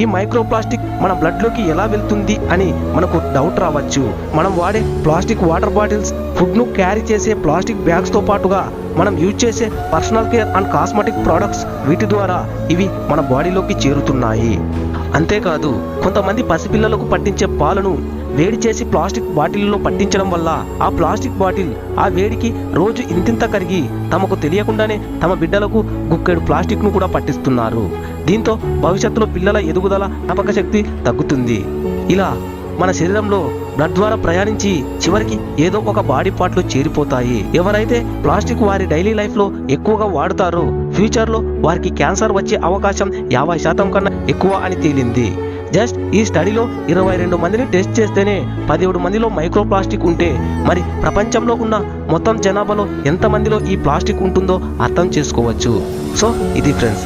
ఈ micro plastic మన బ్లడ్లోకి ఎలా వెళ్తుంది అని మనకు డౌట్ రావచ్చు. మనం వాడే ప్లాస్టిక్ వాటర్ బాటిల్స్ ఫుడ్ను క్యారీ చేసే ప్లాస్టిక్ బ్యాగ్స్తో పాటుగా మనం యూజ్ చేసే personal care and cosmetic products వీటి ద్వారా ఇవి మన బాడీలోకి చేరుతున్నాయి. అంతేకాదు కొంతమంది పసిపిల్లలకు పట్టించే పాలను వేడి చేసి ప్లాస్టిక్ బాటిల్లో పట్టించడం వల్ల ఆ ప్లాస్టిక్ బాటిల్ ఆ వేడికి రోజు ఇంతింత కరిగి తమకు తెలియకుండానే తమ బిడ్డలకు గుక్కెడు ప్లాస్టిక్ను కూడా పట్టిస్తున్నారు. దీంతో భవిష్యత్తులో పిల్లల ఎదుగుదల జ్ఞాపక శక్తి తగ్గుతుంది. ఇలా మన శరీరంలో బ్లడ్ ద్వారా ప్రయాణించి చివరికి ఏదో ఒక బాడీ పార్ట్లో చేరిపోతాయి. ఎవరైతే ప్లాస్టిక్ వారి డైలీ లైఫ్లో ఎక్కువగా వాడుతారో ఫ్యూచర్లో వారికి క్యాన్సర్ వచ్చే అవకాశం యాభై శాతం కన్నా ఎక్కువ అని తేలింది. జస్ట్ ఈ స్టడీలో ఇరవై రెండు మందిని టెస్ట్ చేస్తేనే పదిహేడు మందిలో మైక్రో ప్లాస్టిక్ ఉంటే మరి ప్రపంచంలో ఉన్న మొత్తం జనాభాలో ఎంత మందిలో ఈ ప్లాస్టిక్ ఉంటుందో అర్థం చేసుకోవచ్చు. సో ఇది ఫ్రెండ్స్